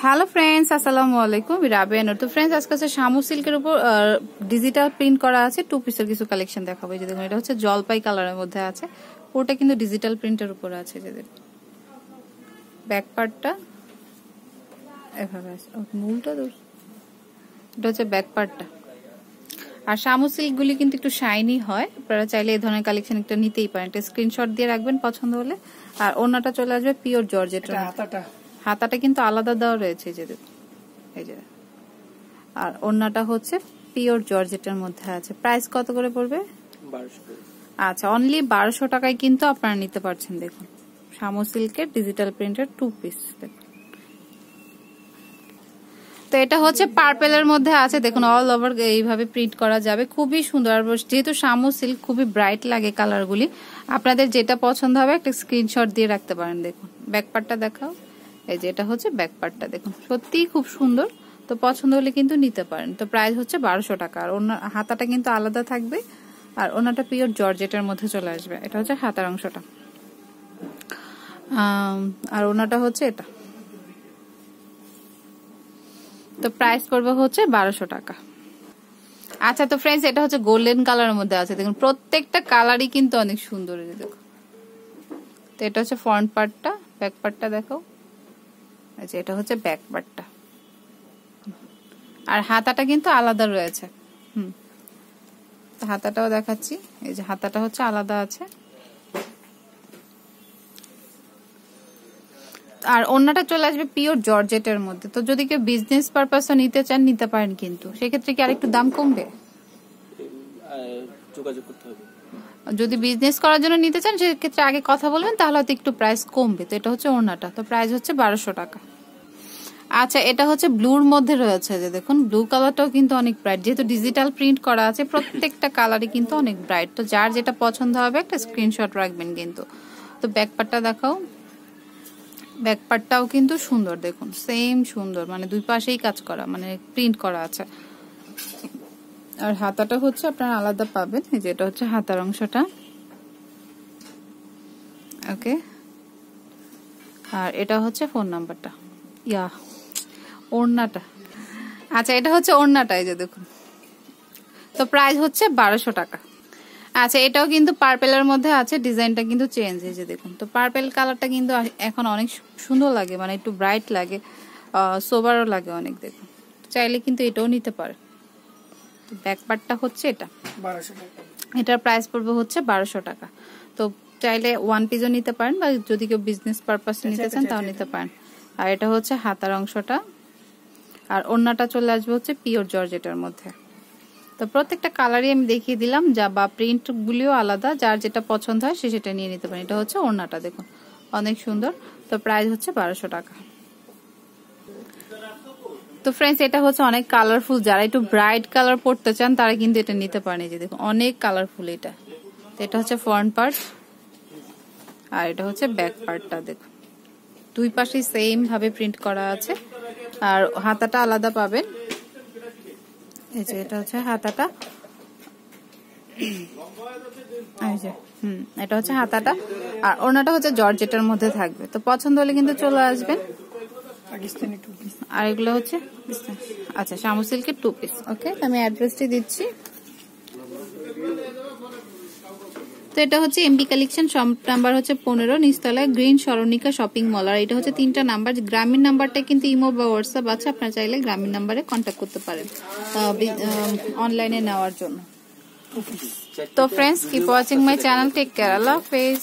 Hello friends আসসালামু আলাইকুম রাবেন তো ফ্রেন্ডস আজকে হচ্ছে শামু সিল্কের উপর ডিজিটাল প্রিন্ট করা আছে। টু পিসের কিছু কালেকশন দেখাবো। যে দেখুন, এটা হচ্ছে জলপাই কালারের মধ্যে আছে। ওটা কিন্তু ডিজিটাল প্রিন্টের উপর আছে। যে ব্যাক পার্টটা এভাবে আছে। মূলটা দূর এটা হচ্ছে ব্যাক পার্টটা আর শামু সিল্কগুলি কিন্তু একটু শাইনি হয়। আপনারা চাইলে এই ধরনের কালেকশন একটা নিতেই পারেন। একটা স্ক্রিনশট দিয়ে রাখবেন পছন্দ হলে। আর ওনাটা চলে আসবে পিওর জর্জেটের। হাতাটা। হাতাটা কিন্তু আলাদা দেওয়া রয়েছে এই যে দেখুন এই যে। আর ওড়নাটা হচ্ছে পিওর জর্জেটের মধ্যে আছে। প্রাইস কত করে পড়বে? আচ্ছা অনলি বারোশো টাকায় কিন্তু আপনারা নিতে পারছেন দেখুন। শামু সিল্কের ডিজিটাল প্রিন্টের টু পিস দেখুন। তো এটা হচ্ছে পার্পেলের মধ্যে আছে দেখুন অল ওভার এইভাবে প্রিন্ট করা যাবে। খুবই সুন্দর। আর যেহেতু শামু সিল্ক খুবই ব্রাইট লাগে কালারগুলি আপনাদের যেটা পছন্দ হবে একটা স্ক্রিনশট দিয়ে রাখতে পারেন দেখুন। ব্যাক পার্টটা দেখাও। এই যে এটা হচ্ছে ব্যাক পার্টটা দেখুন। সত্যিই খুব সুন্দর। তো পছন্দ হলে কিন্তু নিতে পারেন। তো প্রাইস হচ্ছে বারোশো টাকা। আর ওনার হাতাটা কিন্তু আলাদা থাকবে। আর ওনাটা পিওর জর্জেটের মধ্যে চলে আসবে। এটা হচ্ছে হাতার অংশটা। আর ওনাটা হচ্ছে এটা। তো প্রাইস পড়বে হচ্ছে বারোশো টাকা। আচ্ছা তো ফ্রেন্ডস এটা হচ্ছে গোল্ডেন কালারের মধ্যে আছে। দেখুন, প্রত্যেকটা কালারই কিন্তু অনেক সুন্দর। দেখো তো এটা হচ্ছে ফ্রন্ট পার্টটা ব্যাক পার্টটা দেখো আচ্ছা এটা হচ্ছে ব্যাক পার্টটা আর হাতাটা কিন্তু আলাদা রয়েছে। হুম। হাতাটাও দেখাচ্ছি। এই যে হাতাটা হচ্ছে আলাদা আছে। আর অন্যটা চলে আসবে পিওর জর্জেটের মধ্যে। তো যদি কেউ বিজনেস পারপাসও নিতে চান নিতে পারেন কিন্তু। সেক্ষেত্রে কি আরেকটু দাম কমবে? যোগাযোগ করতে হবে। যদি বিজনেস করার জন্য নিতে চান সেক্ষেত্রে আগে কথা বলবেন তাহলে হয়তো একটু প্রাইস কমবে। তো এটা হচ্ছে ওড়নাটা তো প্রাইস হচ্ছে বারোশো টাকা। আচ্ছা এটা হচ্ছে ব্লুর মধ্যে রয়েছে যে দেখুন, ব্লু কালারটাও কিন্তু অনেক ব্রাইট যেহেতু ডিজিটাল প্রিন্ট করা আছে, প্রত্যেকটা কালারই কিন্তু অনেক ব্রাইট তো যার যেটা পছন্দ হবে, একটা স্ক্রিনশট রাখবেন কিন্তু। তো ব্যাক পার্টটা দেখাও। ব্যাক পার্টটাও কিন্তু সুন্দর, দেখুন সেম সুন্দর। মানে দুই পাশেই কাজ করা মানে প্রিন্ট করা আছে। আর হাতাটা হচ্ছে আপনারা আলাদা পাবেন, এই যে এটা হচ্ছে হাতার অংশটা। ওকে আর এটা হচ্ছে ফোন নাম্বারটা ইয়া ওড়নাটা। আচ্ছা এটা হচ্ছে ওড়নাটা এই যে দেখুন। তো প্রাইস হচ্ছে বারোশো টাকা। আচ্ছা এটাও কিন্তু পার্পেলের মধ্যে আছে ডিজাইনটা কিন্তু চেঞ্জ এই যে দেখুন। তো পার্পেল কালারটা কিন্তু এখন অনেক সুন্দর লাগে মানে একটু ব্রাইট লাগে সোবারও লাগে অনেক দেখুন। চাইলে কিন্তু এটাও নিতে পারে। ব্যাক পার্টটা হচ্ছে এটা। এটার প্রাইস পড়বে হচ্ছে বারোশো টাকা। তো চাইলে ওয়ান পিসও নিতে পারেন বা যদি কেউ বিজনেস পারপাস নিতে চান তাও নিতে পারেন। আর এটা হচ্ছে হাতার অংশটা। আর অন্যটা চলে আসবে হচ্ছে পিওর জর্জেটের মধ্যে। তো প্রত্যেকটা কালারই আমি দেখিয়ে দিলাম, যা বা প্রিন্ট গুলিও আলাদা, যার যেটা পছন্দ হয় সে সেটা নিয়ে নিতে পারেন। এটা হচ্ছে ওড়নাটা, দেখুন। অনেক সুন্দর। তো প্রাইস হচ্ছে বারোশো টাকা। তো ফ্রেন্ডস এটা হচ্ছে অনেক কালারফুল যারা একটু ব্রাইট কালার পড়তে চান, তারা কিন্তু এটা নিতে পারেন। যে দেখুন, অনেক কালারফুল এটা। তো এটা হচ্ছে ফ্রন্ট পার্ট আর এটা হচ্ছে ব্যাক পার্টটা দেখুন। দুই পাশে সেম ভাবে প্রিন্ট করা আছে। আর হাতাটা আলাদা পাবেন। এই যে এটা হচ্ছে হাতাটা। এই যে হুম এটা হচ্ছে হাতাটা। আর ওনাটা হচ্ছে জর্জেটার মধ্যে থাকবে। তো পছন্দ হলে কিন্তু চলে আসবেন। আর এগুলো হচ্ছে আচ্ছা শামু সিল্কের টু পিস ওকে আমি অ্যাড্রেসটি দিচ্ছি। তো এটা হচ্ছে এমবি কালেকশন নাম্বার হচ্ছে পনেরো নিস্তলা গ্রিন সরণিকা শপিং মল আর এটা হচ্ছে তিনটা নাম্বার গ্রামীণ নাম্বারটা কিন্তু ইমো বা হোয়াটসঅ্যাপ আছে আপনারা চাইলে গ্রামীণ নাম্বারে কন্ট্যাক্ট করতে পারেন অনলাইনে নেওয়ার জন্য। তো friends keep watching my channel take care আল্লাহ হাফেজ।